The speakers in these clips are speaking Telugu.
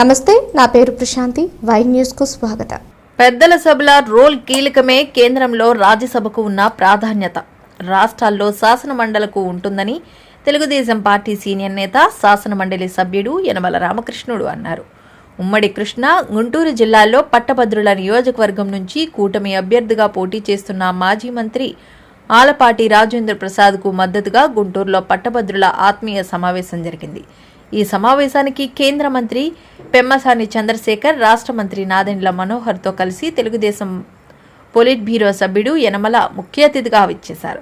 నమస్తే నా పేరు ప్రశాంతి. వై న్యూస్కు స్వాగతం. పెద్దల సభల రోల్ కీలకమే కేంద్రంలో రాజ్యసభకు ఉన్న ప్రాధాన్యత. రాష్ట్రాల్లో శాసన మండలకు ఉంటుందని తెలుగుదేశం పార్టీ సీనియర్ నేత శాసన మండలి సభ్యుడు యనమల రామకృష్ణుడు అన్నారు. ఉమ్మడి కృష్ణ గుంటూరు జిల్లాలో పట్టభద్రుల నియోజకవర్గం నుంచి కూటమి అభ్యర్థిగా పోటీ చేస్తున్న మాజీ మంత్రి ఆలపాటి రాజేంద్ర ప్రసాద్కు మద్దతుగా గుంటూరులో పట్టభద్రుల ఆత్మీయ సమావేశం జరిగింది. ఈ సమావేశానికి కేంద్ర మంత్రి పెమ్మసాని చంద్రశేఖర్ రాష్ట్ర మంత్రి నాదెండ్ల మనోహర్తో కలిసి తెలుగుదేశం పొలిట్ బ్యూరో సభ్యుడు యనమల ముఖ్య అతిథిగా విచ్చేశారు.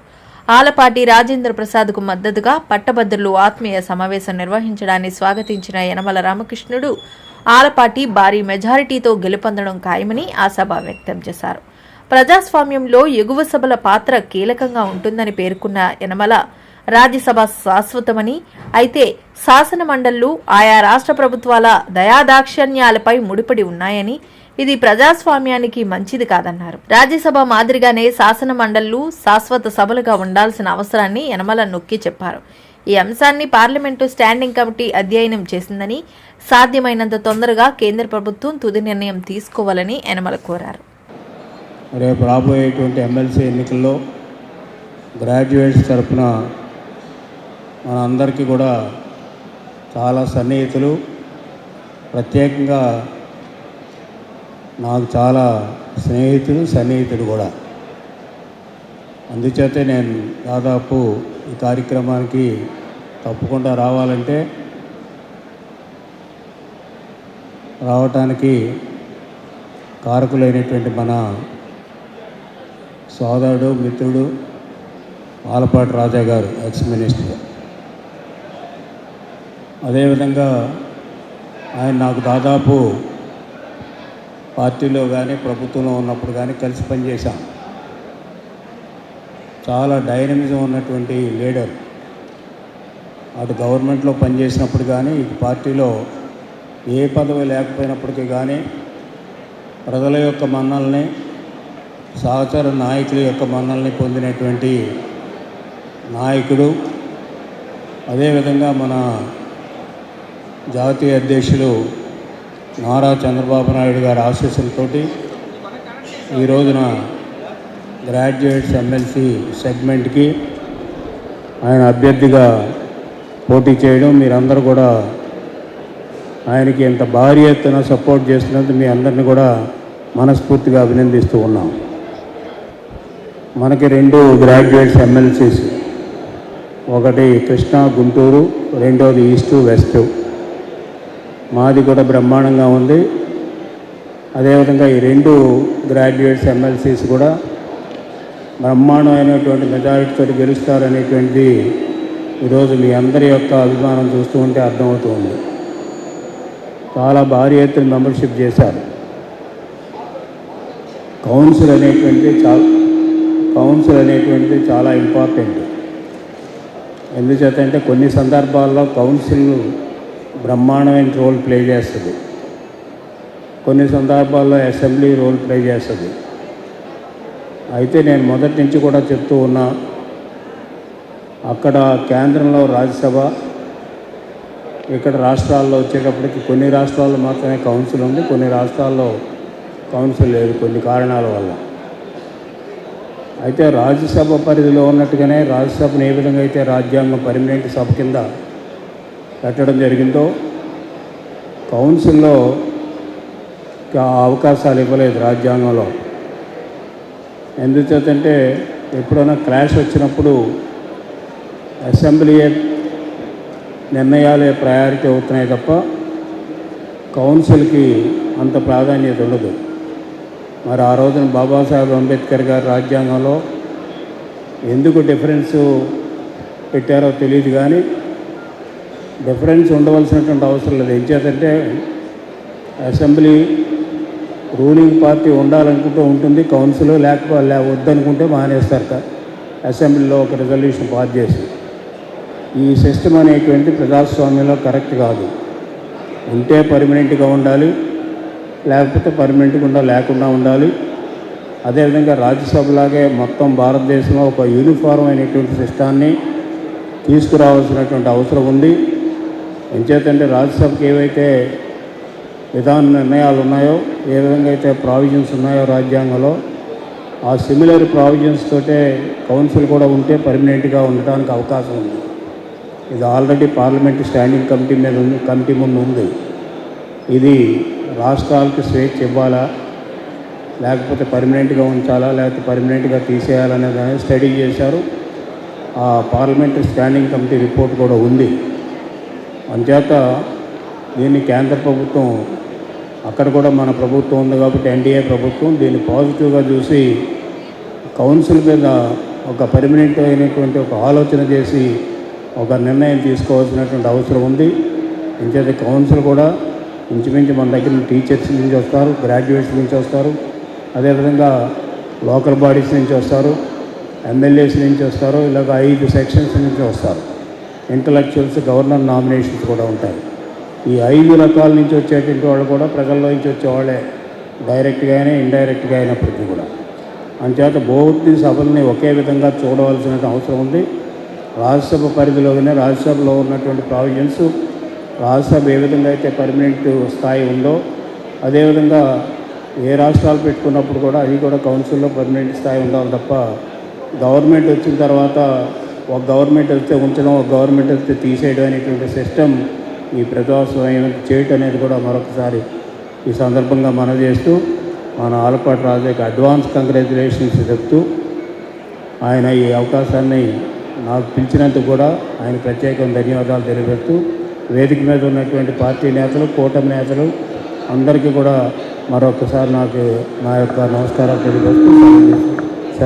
ఆలపాటి రాజేంద్ర ప్రసాద్కు మద్దతుగా పట్టభద్రులు ఆత్మీయ సమావేశం నిర్వహించడాన్ని స్వాగతించిన యనమల రామకృష్ణుడు ఆలపాటి భారీ మెజారిటీతో గెలుపొందడం ఖాయమని ఆశాభావం వ్యక్తం చేశారు. ప్రజాస్వామ్యంలో ఎగువ సభల పాత్ర కీలకంగా ఉంటుందని పేర్కొన్న యనమల రాజ్యసభ శాశ్వతమని. అయితే శాసన మండళ్ళు ఆయా రాష్ట్ర ప్రభుత్వాల దయాదాక్షణ్యాలపై ముడిపడి ఉన్నాయని ఇది ప్రజాస్వామ్యానికి మంచిది కాదన్నారు. రాజ్యసభ మాదిరిగానే శాసన మండళ్ళు శాశ్వత సభలుగా ఉండాల్సిన అవసరాన్ని యనమల నొక్కి చెప్పారు. ఈ అంశాన్ని పార్లమెంటు స్టాండింగ్ కమిటీ అధ్యయనం చేసిందని సాధ్యమైనంత తొందరగా కేంద్ర ప్రభుత్వం తుది నిర్ణయం తీసుకోవాలని యనమల కోరారు. రేపు రాబోయేటువంటి ఎమ్మెల్సీ ఎన్నికల్లో గ్రాడ్యుయేట్స్ తరఫున మన అందరికీ కూడా చాలా సన్నిహితులు. ప్రత్యేకంగా నాకు చాలా స్నేహితులు సన్నిహితుడు కూడా. అందుచేతే నేను దాదాపు ఈ కార్యక్రమానికి తప్పకుండా రావాలంటే రావటానికి కారకులైనటువంటి మన సోదరుడు మిత్రుడు ఆలపాటి రాజా గారు ఎక్స్ మినిస్టర్. అదేవిధంగా ఆయన నాకు దాదాపు పార్టీలో కానీ ప్రభుత్వంలో ఉన్నప్పుడు కానీ కలిసి పనిచేశాం. చాలా డైనమిజం ఉన్నటువంటి లీడర్. అటు గవర్నమెంట్లో పనిచేసినప్పుడు కానీ పార్టీలో ఏ పదవి లేకపోయినప్పటికీ కానీ ప్రజల యొక్క మన్నల్ని సహచర నాయకుల యొక్క మన్నల్ని పొందినటువంటి నాయకుడు. అదేవిధంగా మన జాతీయ అధ్యక్షులు నారా చంద్రబాబు నాయుడు గారి ఆశీస్సులతో ఈ రోజున గ్రాడ్యుయేట్స్ ఎమ్మెల్సీ సెగ్మెంట్కి ఆయన అభ్యర్థిగా పోటీ చేయడం మీరందరూ కూడా ఆయనకి ఇంత భారీ ఎత్తున సపోర్ట్ చేస్తున్నందుకు మీ అందరిని కూడా మనస్ఫూర్తిగా అభినందిస్తూ ఉన్నాం. మనకి రెండు గ్రాడ్యుయేట్స్ ఎమ్మెల్సీస్ ఒకటి కృష్ణా గుంటూరు రెండోది ఈస్టు వెస్ట్. మాది కూడా బ్రహ్మాండంగా ఉంది. అదేవిధంగా ఈ రెండు గ్రాడ్యుయేట్స్ ఎమ్మెల్సీస్ కూడా బ్రహ్మాండమైనటువంటి మెజారిటీతో గెలుస్తారనేటువంటిది ఈరోజు మీ అందరి యొక్క అభిమానం చూస్తూ ఉంటే అర్థమవుతుంది చాలా భారీ ఎత్తున మెంబర్షిప్ చేశారు. కౌన్సిల్ అనేటువంటిది చాలా కౌన్సిల్ అనేటువంటిది చాలా ఇంపార్టెంట్. ఎందుచేతంటే కొన్ని సందర్భాల్లో కౌన్సిల్ బ్రహ్మాండమైన రోల్ ప్లే చేస్తుంది. కొన్ని సందర్భాల్లో అసెంబ్లీ రోల్ ప్లే చేస్తుంది. అయితే నేను మొదటి నుంచి కూడా చెప్తూ ఉన్నా అక్కడ కేంద్రంలో రాజ్యసభ ఇక్కడ రాష్ట్రాల్లో వచ్చేటప్పటికి కొన్ని రాష్ట్రాల్లో మాత్రమే కౌన్సిల్ ఉంది కొన్ని రాష్ట్రాల్లో కౌన్సిల్ లేదు కొన్ని కారణాల వల్ల. అయితే రాజ్యసభ పరిధిలో ఉన్నట్టుగానే రాజ్యసభను ఏ విధంగా అయితే రాజ్యాంగం పర్మనెంట్ సభ కింద పెట్టడం జరిగిందో కౌన్సిల్లో ఆ అవకాశాలు ఇవ్వలేదు రాజ్యాంగంలో. ఎందుచేతంటే ఎప్పుడైనా క్లాష్ వచ్చినప్పుడు అసెంబ్లీయే నిర్ణయాలే ప్రయారిటీ అవుతున్నాయి తప్ప కౌన్సిల్కి అంత ప్రాధాన్యత ఉండదు. మరి ఆ రోజున బాబాసాహెబ్ అంబేద్కర్ గారి రాజ్యాంగంలో ఎందుకు డిఫరెన్స్ పెట్టారో తెలియదు కానీ డిఫరెన్స్ ఉండవలసినటువంటి అవసరం లేదు. ఏం చేతంటే అసెంబ్లీ రూలింగ్ పార్టీ ఉండాలనుకుంటూ ఉంటుంది. కౌన్సిల్ లేకపోతే వద్దనుకుంటే మానేస్తారు కదా అసెంబ్లీలో ఒక రిజల్యూషన్ పాస్ చేసి. ఈ సిస్టమ్ అనేటువంటి ప్రజాస్వామ్యంలో కరెక్ట్ కాదు. ఉంటే పర్మనెంట్గా ఉండాలి లేకపోతే పర్మనెంట్గా ఉండా లేకుండా ఉండాలి. అదేవిధంగా రాజ్యసభలాగే మొత్తం భారతదేశంలో ఒక యూనిఫారం అయినటువంటి సిస్టాన్ని తీసుకురావాల్సినటువంటి అవసరం ఉంది. ఎంచేతంటే రాజ్యసభకి ఏవైతే విధాన నిర్ణయాలు ఉన్నాయో ఏ విధంగా అయితే ప్రావిజన్స్ ఉన్నాయో రాజ్యాంగంలో ఆ సిమిలర్ ప్రావిజన్స్ తోటే కౌన్సిల్ కూడా ఉంటే పర్మనెంట్గా ఉండటానికి అవకాశం ఉంది. ఇది ఆల్రెడీ పార్లమెంట్ స్టాండింగ్ కమిటీ మీద ఉంది కమిటీ ముందు ఉంది. ఇది రాష్ట్రాలకు స్వేచ్ఛ ఇవ్వాలా లేకపోతే పర్మనెంట్గా ఉంచాలా లేకపోతే పర్మనెంట్గా తీసేయాలనే స్టడీ చేశారు. ఆ పార్లమెంట్ స్టాండింగ్ కమిటీ రిపోర్ట్ కూడా ఉంది. అంచేత దీన్ని కేంద్ర ప్రభుత్వం అక్కడ కూడా మన ప్రభుత్వం ఉంది కాబట్టి ఎన్డీఏ ప్రభుత్వం దీన్ని పాజిటివ్గా చూసి కౌన్సిల్ మీద ఒక పర్మనెంట్ అయినటువంటి ఒక ఆలోచన చేసి ఒక నిర్ణయం తీసుకోవాల్సినటువంటి అవసరం ఉంది. ఇంచేత కౌన్సిల్ కూడా ఇంచుమించు మన దగ్గర టీచర్స్ నుంచి వస్తారు గ్రాడ్యుయేట్స్ నుంచి వస్తారు అదేవిధంగా లోకల్ బాడీస్ నుంచి వస్తారు ఎమ్మెల్యేస్ నుంచి వస్తారు ఇలాగ ఐదు సెక్షన్స్ నుంచి వస్తారు. ఇంటలెక్చువల్స్ గవర్నర్ నామినేషన్స్ కూడా ఉంటాయి. ఈ ఐదు రకాల నుంచి వచ్చేటువంటి వాళ్ళు కూడా ప్రజల్లో నుంచి వచ్చేవాళ్ళే డైరెక్ట్గా అయినా ఇండైరెక్ట్గా అయినప్పటికీ కూడా. అంచేత బోర్డు సభల్ని ఒకే విధంగా చూడవలసిన అవసరం ఉంది. రాజ్యసభ పరిధిలోనే రాజ్యసభలో ఉన్నటువంటి ప్రావిజన్స్ రాజ్యసభ ఏ విధంగా అయితే పర్మనెంట్ స్థాయి ఉందో అదేవిధంగా ఏ రాష్ట్రాలు పెట్టుకున్నప్పుడు కూడా అవి కూడా కౌన్సిల్లో పర్మనెంట్ స్థాయి ఉండాలి తప్ప గవర్నమెంట్ వచ్చిన తర్వాత ఒక గవర్నమెంట్ వస్తే ఉంచడం ఒక గవర్నమెంట్ వస్తే తీసేయడం అనేటువంటి సిస్టమ్ ఈ ప్రజాస్వామ్యం చేయటం అనేది కూడా మరొకసారి ఈ సందర్భంగా మనం చేస్తూ మన ఆలపాటి రాజాకి అడ్వాన్స్ కంగ్రాచులేషన్స్ చెప్తూ ఆయన ఈ అవకాశాన్ని నాకు పిలిచినందుకు కూడా ఆయన ప్రత్యేకంగా ధన్యవాదాలు తెలియపెడుతూ వేదిక మీద ఉన్నటువంటి పార్టీ నేతలు కూటమి నేతలు అందరికీ కూడా మరొకసారి నాకు నా యొక్క నమస్కారాలు తెలియజేస్తూ